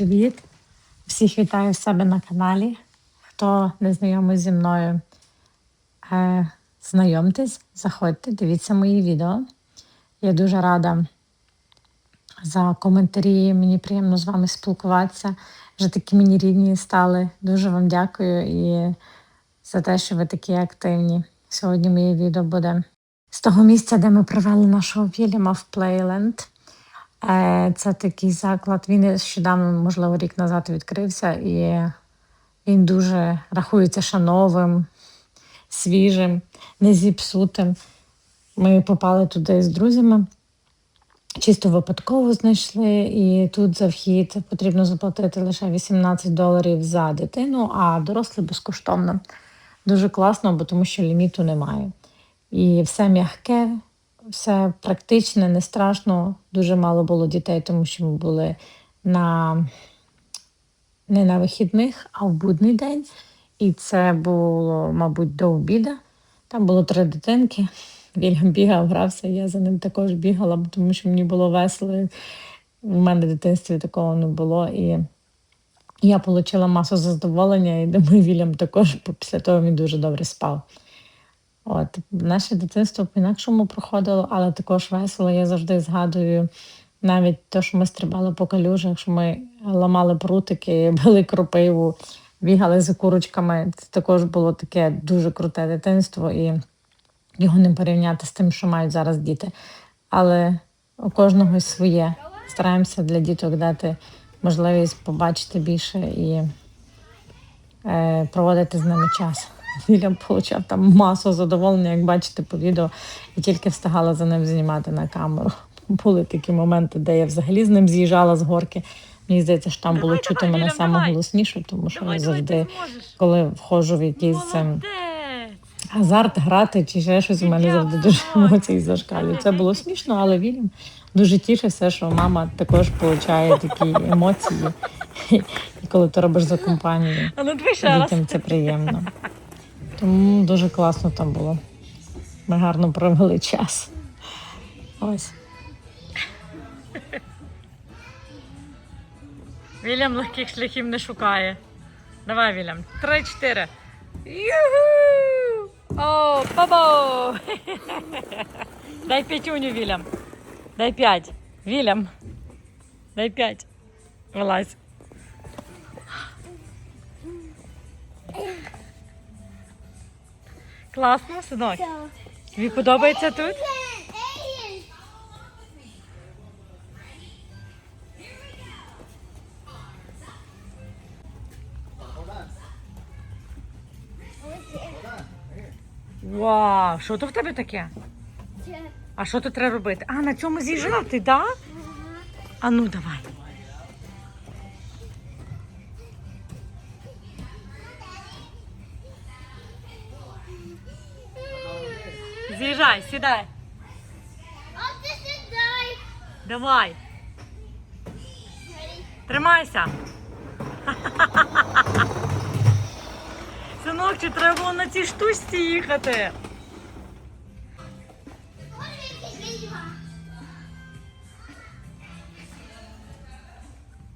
привіт! Всіх вітаю себе на каналі. Хто не знайомий зі мною, е, знайомтесь, заходьте, дивіться мої відео. Я дуже рада за коментарі. Мені приємно з вами спілкуватися. Вже такі мені рідні стали. Дуже вам дякую і за те, що ви такі активні. Сьогодні моє відео буде з того місця, де ми провели нашого Вільяма в Плейленд. Е, Це такий заклад. Він нещодавно, можливо, рік назад відкрився, і він дуже рахується шановим, свіжим, не зіпсутим. Ми попали туди з друзями, чисто випадково знайшли, і тут за вхід потрібно заплатити лише 18 доларів за дитину, а дорослі безкоштовно. Дуже класно, бо тому що ліміту немає. І все м'яке, все практичне, не страшно. Дуже мало було дітей, тому що ми були на не на вихідних, а в будний день. І це було, мабуть, до обіда. Там було три дитинки. Вільям бігав, грався, я за ним також бігала, тому що мені було весело. У мене в дитинстві такого не було. І я отримала масу задоволення, і думаю, Вільям також після того він дуже добре спав. От, Наше дитинство по-інакшому проходило, але також весело. Я завжди згадую навіть те, що ми стрибали по калюжах, що ми ламали прутики, били кропиву, бігали за курочками. Це також було таке дуже круте дитинство, і його не порівняти з тим, що мають зараз діти. Але у кожного своє. Стараємося для діток дати можливість побачити більше і е, проводити з ними час. Вільям отримав там масу задоволення, як бачите по відео, і тільки встигала за ним знімати на камеру. Були такі моменти, де я взагалі з ним з'їжджала з горки. Мені здається, що там було Давай, чути давай, мене Вільям, саме давай. голосніше, тому що Давай, я давай, завжди, зможеш. коли входжу в якийсь ем, Молодець. азарт грати чи ще щось, у мене завжди дуже емоції зашкалюють. Це було смішно, але Вільям дуже тішився, що мама також отримує такі емоції. І коли ти робиш за компанію, А ну дві ще раз. дітям це приємно. Тому дуже класно там було. Ми гарно провели час. Ось. Вільям легких шляхів не шукає. Давай, Вільям. Три-чотири. Юху! О, бабо! Дай п'ятюню, Вільям. Дай п'ять. Вільям. Дай п'ять. Вилазь. Класно, синок. Тобі подобається тут? Вау, що то в тебе таке? А що тут треба робити? А, на цьому з'їжджати, так? Да? А ну давай. Сідай. Давай. Тримайся. Синок, чи треба на цій штучці їхати?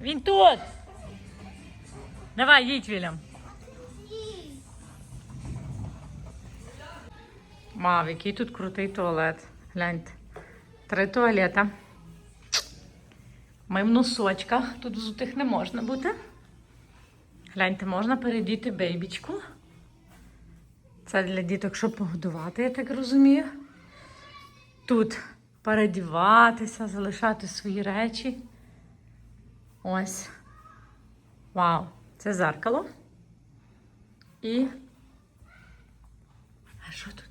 Він тут. Давай, їдь, Вільям. Мав, який тут крутий туалет. Гляньте. Три туалета. Ми в носочках. Тут взутих не можна бути. Гляньте, можна передіти бейбічку. Це для діток, щоб погодувати, я так розумію. Тут передіватися, залишати свої речі. Ось. Вау! Це зеркало. І. А що тут?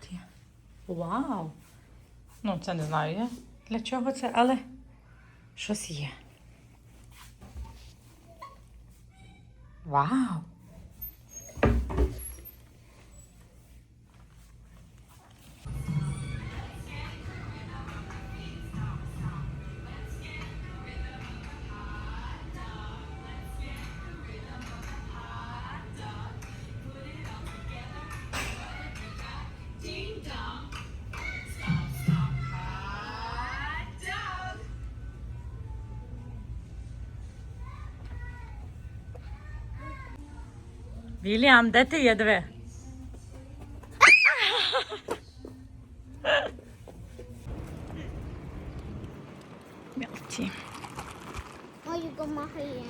Вау! Ну, це не знаю я для чого це, але щось є. Вау! Вільям, де ти є, диви? Мелті. Oh, you go Mahayan.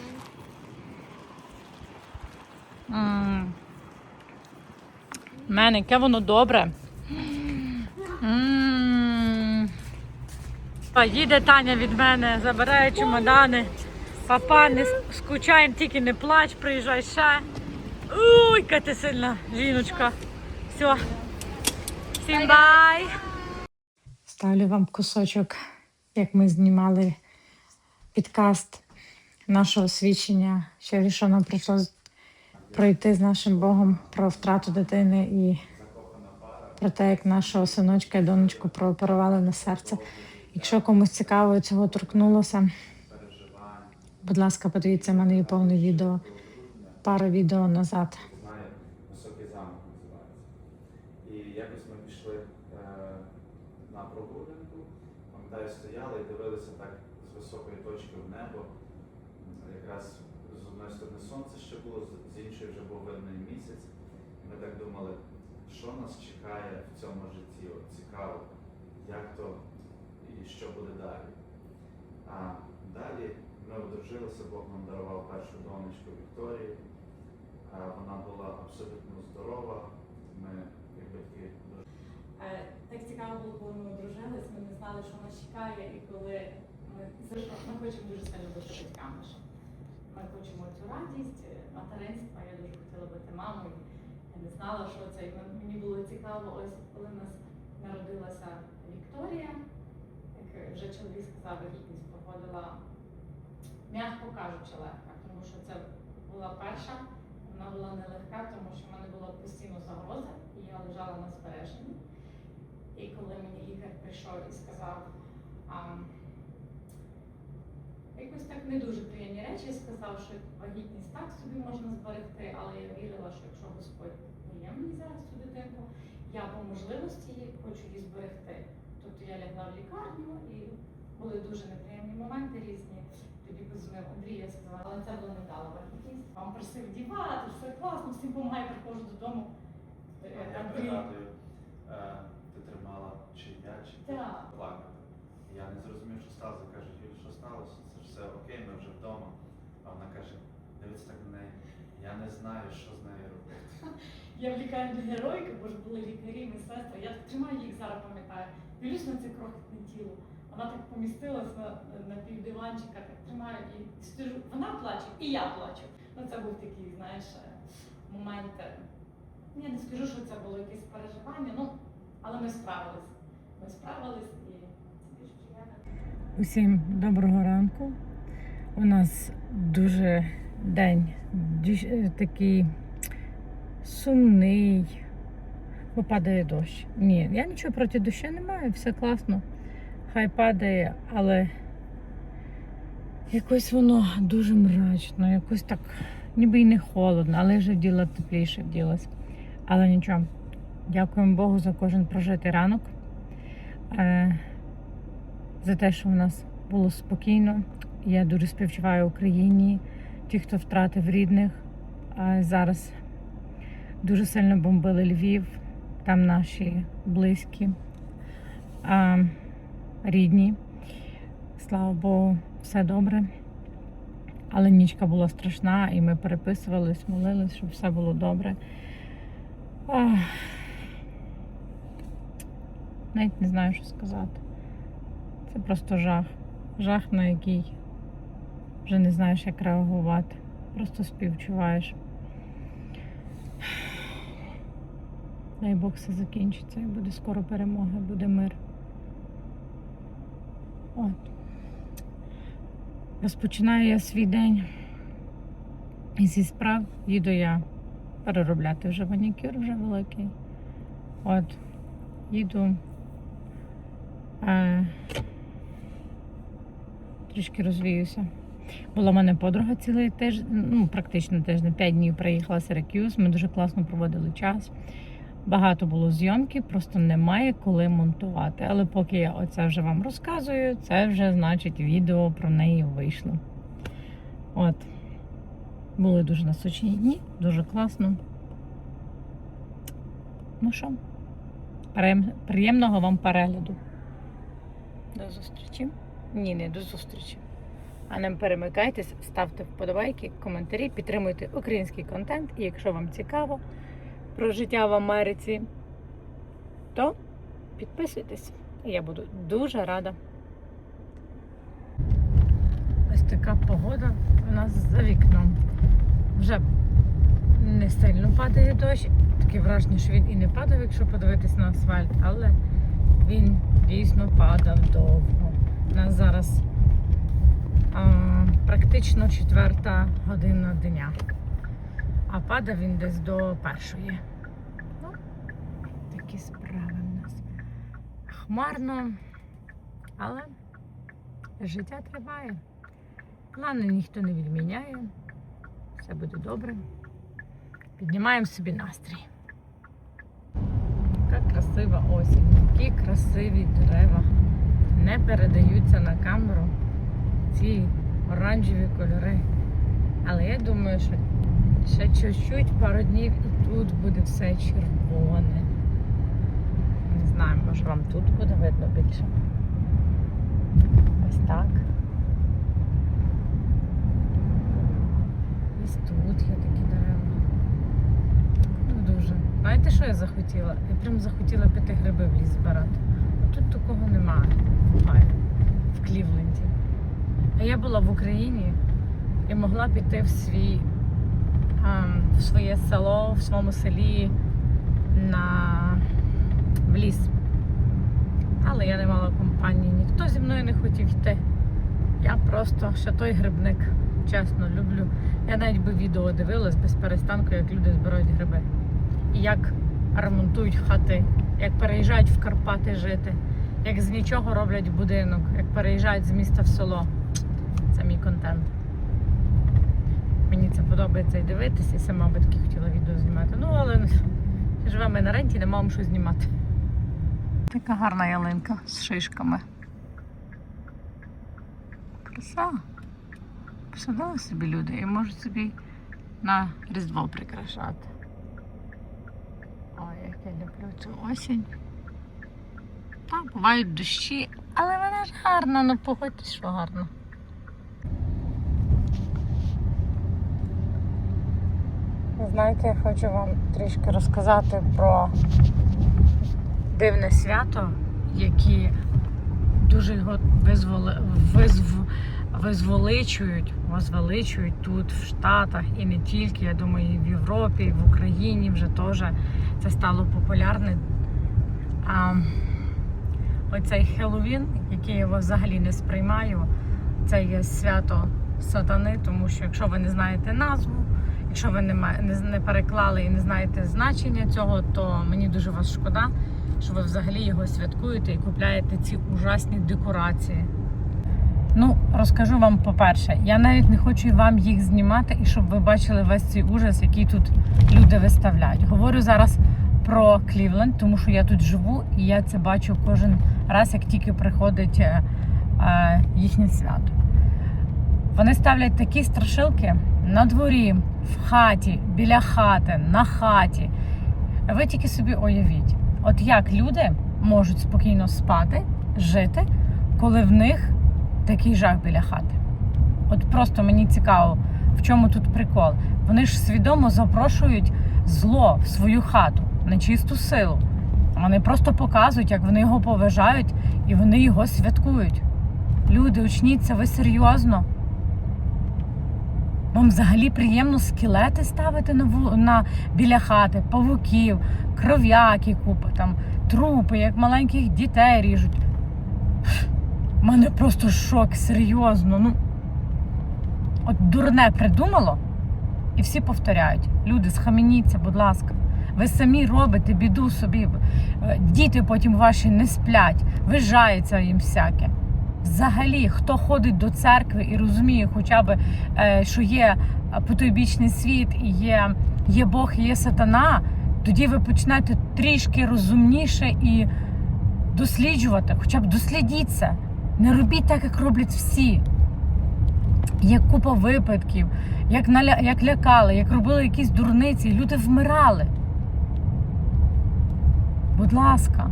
М. Мене, яке воно добре. Їде Таня від мене, забирає чемодани. Папа, не с- скучаємо, тільки не плач, приїжджай ще. Уй, яка ти сильна, жіночка. Все. Всім бай! Ставлю вам кусочок, як ми знімали підкаст нашого свідчення, що що нам прийшлося пройти з нашим Богом про втрату дитини і про те, як нашого синочка і донечку прооперували на серце. Якщо комусь цікаво цього торкнулося, будь ласка, подивіться, в мене є повне відео, пару відео назад. знає, високий замок називається. І якось ми пішли е, на прогулянку, пам'ятаю, стояли і дивилися так з високої точки в небо. Якраз з одної сторони сонце ще було, з іншої вже був видний місяць. І ми так думали, що нас чекає в цьому житті, От цікаво, як то і що буде далі. А далі ми одружилися, Бог нам дарував першу донечку Вікторію. А Вона була абсолютно здорова. Ми, як батьки, дуже Е, Так цікаво було, коли ми одружились, ми не знали, що нас чекає, і коли ми, ми хочемо дуже сильно бути батьками. Ми хочемо цю радість, е, материнства. Я дуже хотіла бути мамою. Я не знала, що це. Мені було цікаво, ось коли в нас народилася Вікторія, як вже чоловік сказав, вагітність проходила, м'яко кажучи, легка, тому що це була перша. Вона була нелегка, тому що в мене була постійно загроза, і я лежала на збереженні. І коли мені лікар прийшов і сказав, а, якось так не дуже приємні речі, сказав, що вагітність так собі можна зберегти, але я вірила, що якщо Господь дає мені зараз цю дитинку, я по можливості хочу її зберегти. Тобто я лягла в лікарню і були дуже неприємні моменти різні. Тоді позвонив Андрій, я сказала, але це була невдала вагітність. Вам просив дівати, все класно, всім допомагає, приходжу додому. Е, я Андрій, пригадую, е, ти тримала чи я, чи ти Так. плакати. Я не зрозумів, що сталося. Кажу, Юль, що сталося? Це ж все окей, ми вже вдома. А вона каже, дивиться так на неї. Я не знаю, що з нею робити. Я в лікарні геройки, бо ж були лікарі, медсестри. Я тримаю їх зараз, пам'ятаю. Дивлюсь на це крохотне тіло. Вона так помістилась на, на півдиванчика, так тримаю і стежу. Вона плаче, і я плачу. Ну це був такий, знаєш, е, момент. е, Я не скажу, що це було якесь переживання, ну але ми справились. Ми справились і це. Усім доброго ранку. У нас дуже день е, такий сумний, бо падає дощ. Ні, я нічого проти дощу не маю, все класно. Хай падає, але якось воно дуже мрачно, якось так, ніби й не холодно, але вже вділа тепліше вділась. Але нічого. Дякуємо Богу за кожен прожитий ранок. Е, за те, що в нас було спокійно. Я дуже співчуваю Україні, ті, хто втратив рідних. Зараз дуже сильно бомбили Львів, там наші близькі, рідні. Слава Богу, все добре. Але нічка була страшна, і ми переписувались, молились, щоб все було добре. Ах. Навіть не знаю, що сказати. Це просто жах. Жах, на який вже не знаєш, як реагувати. Просто співчуваєш. Дай Бог все закінчиться і буде скоро перемога, буде мир. От. Розпочинаю я свій день. І зі справ їду я переробляти вже манікюр вже великий. От, їду. Е, трішки розвіюся. Була в мене подруга цілий тиждень, ну практично тиждень, 5 днів приїхала Сиракюз. Ми дуже класно проводили час. Багато було зйомки, просто немає коли монтувати. Але поки я оце вже вам розказую, це вже значить відео про неї вийшло. От. Були дуже насичені дні, дуже класно. Ну що, приємного вам перегляду. До зустрічі. Ні, не до зустрічі. А не перемикайтесь, ставте вподобайки, коментарі, підтримуйте український контент. І якщо вам цікаво про життя в Америці, то підписуйтесь. Я буду дуже рада. Ось така погода у нас за вікном. Вже не сильно падає дощ. Таке враження, що він і не падав, якщо подивитись на асфальт, але він дійсно падав довго. У нас зараз а, практично четверта година дня. А падав він десь до першої. Такі справи в нас. Хмарно, але життя триває. Плани ніхто не відміняє. Все буде добре. Піднімаємо собі настрій. Яка красива осінь, які красиві дерева. Не передаються на камеру ці оранжеві кольори. Але я думаю, що ще чуть-чуть, пару днів і тут буде все червоне. Знаю, може вам тут буде видно більше. Ось так. Ось тут є такі дерева. Ну дуже. Знаєте, що я захотіла? Я прям захотіла піти гриби в ліс збирати. А тут такого немає. Буває. В Клівленді. А я була в Україні і могла піти в свій ем, в своє село, в своєму селі на в ліс. Але я не мала компанії, ніхто зі мною не хотів йти. Я просто ще той грибник, чесно, люблю. Я навіть би відео дивилась без перестанку, як люди збирають гриби. І як ремонтують хати, як переїжджають в Карпати жити, як з нічого роблять будинок, як переїжджають з міста в село. Це мій контент. Мені це подобається і дивитися, і сама би таки хотіла відео знімати. Ну, але живемо на ренті, не маємо що знімати. Така гарна ялинка з шишками. Краса. Посадили собі люди і можуть собі на Різдво прикрашати. Ой, як я люблю цю осінь. Так, бувають дощі, але вона ж гарна, ну погодьтесь, що гарно. Знаєте, я хочу вам трішки розказати про дивне свято, які дуже його визволи, визв, визволичують, возвеличують тут, в Штатах, і не тільки, я думаю, і в Європі, і в Україні вже теж це стало популярне. А, оцей Хеллоуін, який я взагалі не сприймаю, це є свято сатани, тому що якщо ви не знаєте назву, якщо ви не, не переклали і не знаєте значення цього, то мені дуже вас шкода, що ви взагалі його святкуєте і купляєте ці ужасні декорації. Ну, розкажу вам по-перше, я навіть не хочу вам їх знімати, і щоб ви бачили весь цей ужас, який тут люди виставляють. Говорю зараз про Клівленд, тому що я тут живу і я це бачу кожен раз, як тільки приходить е, е, їхнє свято. Вони ставлять такі страшилки на дворі, в хаті, біля хати, на хаті. Ви тільки собі уявіть, от як люди можуть спокійно спати, жити, коли в них такий жах біля хати. От просто мені цікаво, в чому тут прикол. Вони ж свідомо запрошують зло в свою хату, нечисту силу. Вони просто показують, як вони його поважають і вони його святкують. Люди, учніться, ви серйозно? Вам взагалі приємно скелети ставити на, на біля хати, павуків, кров'яки купи, там, трупи, як маленьких дітей ріжуть. У мене просто шок, серйозно. Ну, от дурне придумало, і всі повторяють. Люди, схаменіться, будь ласка. Ви самі робите біду собі. Е, Діти потім ваші не сплять, вижається їм всяке. Взагалі, хто ходить до церкви і розуміє, хоча б, е, що є потойбічний світ, і є, є Бог, і є сатана, тоді ви почнете трішки розумніше і досліджувати, хоча б дослідіть це. Не робіть так, як роблять всі. Є купа випадків, як, наля... як лякали, як робили якісь дурниці, люди вмирали. Будь ласка,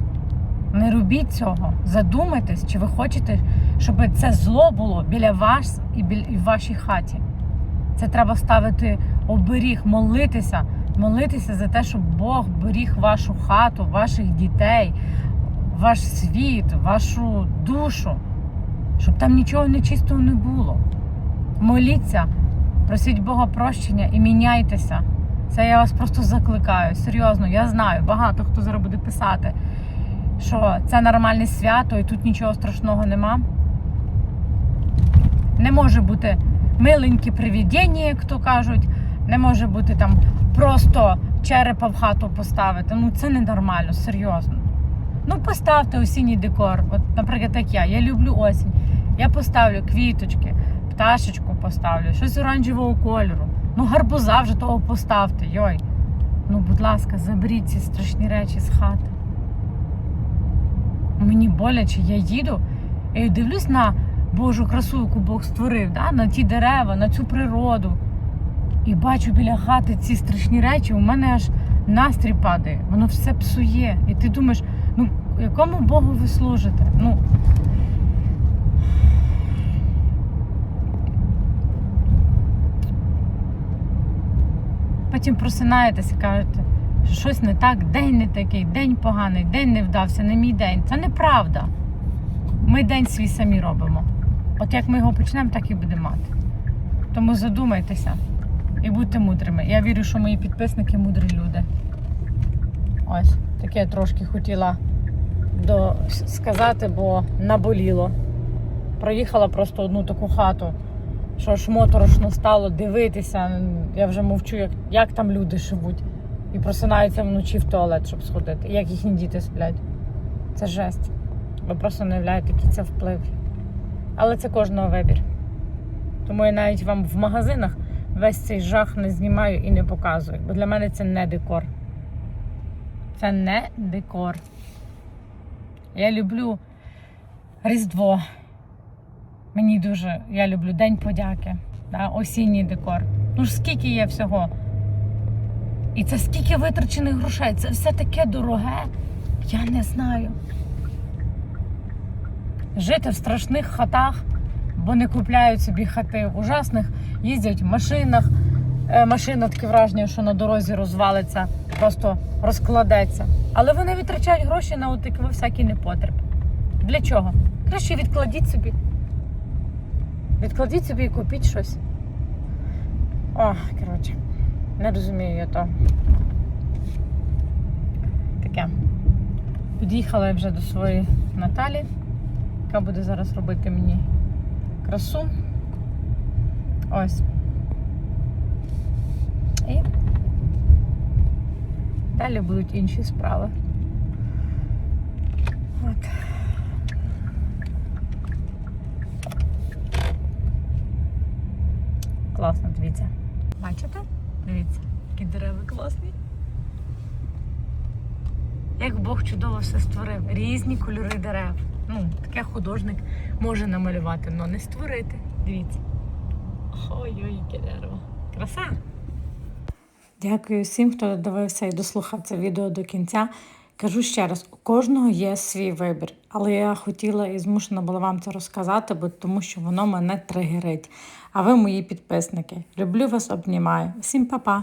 не робіть цього. Задумайтесь, чи ви хочете, щоб це зло було біля вас і біля і в вашій хаті. Це треба ставити оберіг, молитися, молитися за те, щоб Бог беріг вашу хату, ваших дітей, ваш світ, вашу душу, щоб там нічого нечистого не було. Моліться, просіть Бога прощення і міняйтеся. Це я вас просто закликаю. Серйозно, я знаю, багато хто зараз буде писати, що це нормальне свято і тут нічого страшного нема. Не може бути миленькі привідення, як то кажуть. Не може бути там просто черепа в хату поставити. Ну це ненормально, серйозно. Ну, поставте осінній декор. От, наприклад, як я. Я люблю осінь. Я поставлю квіточки, пташечку поставлю, щось оранжевого кольору. Ну, гарбуза вже того поставте. Йой. Ну, будь ласка, заберіть ці страшні речі з хати. Мені боляче, я їду і дивлюсь на Божу красу, яку Бог створив, да? на ті дерева, на цю природу. І бачу біля хати ці страшні речі, у мене аж настрій падає, воно все псує. І ти думаєш, ну якому Богу ви служите? Ну, Потім просинаєтеся кажете, що щось не так, день не такий, день поганий, день не вдався, не мій день. Це неправда. Ми день свій самі робимо. От як ми його почнемо, так і будемо мати. Тому задумайтеся і будьте мудрими. Я вірю, що мої підписники мудрі люди. Ось, таке я трошки хотіла до... сказати, бо наболіло. Проїхала просто одну таку хату, що ж моторошно стало дивитися. Я вже мовчу, як, як там люди живуть. І просинаються вночі в туалет, щоб сходити. Як їхні діти сплять. Це жесть. Ви просто не уявляєте, який це вплив. Але це кожного вибір. Тому я навіть вам в магазинах весь цей жах не знімаю і не показую. Бо для мене це не декор. Це не декор. Я люблю Різдво. Мені дуже, я люблю День подяки, да, осінній декор. Ну ж скільки є всього. І це скільки витрачених грошей. Це все таке дороге. Я не знаю. Жити в страшних хатах, бо не купляють собі хати ужасних, їздять в машинах. Е, Машина таке враження, що на дорозі розвалиться, просто розкладеться. Але вони витрачають гроші на от такі всякі непотреб. Для чого? Краще відкладіть собі. Відкладіть собі і купіть щось. О, коротше, не розумію я то. Таке. Під'їхала я вже до своєї Наталі, яка буде зараз робити мені красу. Ось. І далі будуть інші справи. От. Класно, дивіться. Бачите? Дивіться, які дерева класні. Як Бог чудово все створив. Різні кольори дерев. Ну, таке художник може намалювати, але не створити. Дивіться. Ой-ой, яке дерево. Краса. Дякую всім, хто дивився і дослухав це відео до кінця. Кажу ще раз, у кожного є свій вибір, але я хотіла і змушена була вам це розказати, бо тому що воно мене тригерить. А ви мої підписники. Люблю вас, обнімаю. Всім па-па!